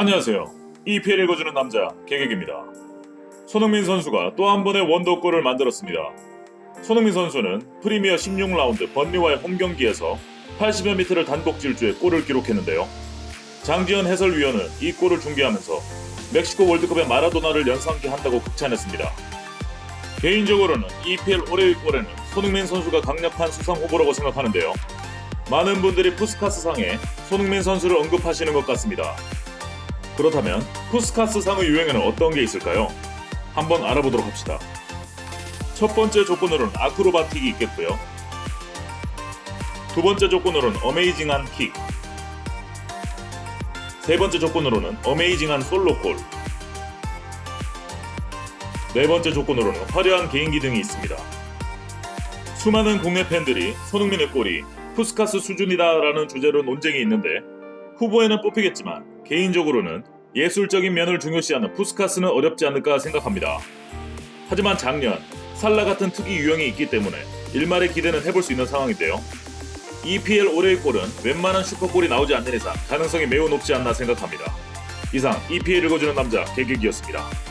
안녕하세요. EPL 읽어주는 남자 개객입니다. 손흥민 선수가 또 한 번의 원더골을 만들었습니다. 손흥민 선수는 프리미어 16라운드 번리와의 홈 경기에서 80여 미터를 단독 질주해 골을 기록했는데요. 장지현 해설위원은 이 골을 중계하면서 멕시코 월드컵의 마라도나를 연상케 한다고 극찬했습니다. 개인적으로는 EPL 올해의 골에는 손흥민 선수가 강력한 수상 후보라고 생각하는데요. 많은 분들이 푸스카스 상에 손흥민 선수를 언급하시는 것 같습니다. 그렇다면 푸스카스 상의 유형에는 어떤 게 있을까요? 한번 알아보도록 합시다. 첫 번째 조건으로는 아크로바틱이 있겠고요. 두 번째 조건으로는 어메이징한 킥. 세 번째 조건으로는 어메이징한 솔로골. 네 번째 조건으로는 화려한 개인기 등이 있습니다. 수많은 국내 팬들이 손흥민의 골이 푸스카스 수준이다라는 주제로 논쟁이 있는데 후보에는 뽑히겠지만 개인적으로는 예술적인 면을 중요시하는 푸스카스는 어렵지 않을까 생각합니다. 하지만 작년 살라 같은 특이 유형이 있기 때문에 일말의 기대는 해볼 수 있는 상황인데요. EPL 올해의 골은 웬만한 슈퍼골이 나오지 않는 이상 가능성이 매우 높지 않나 생각합니다. 이상 EPL 읽어주는 남자 개객이었습니다.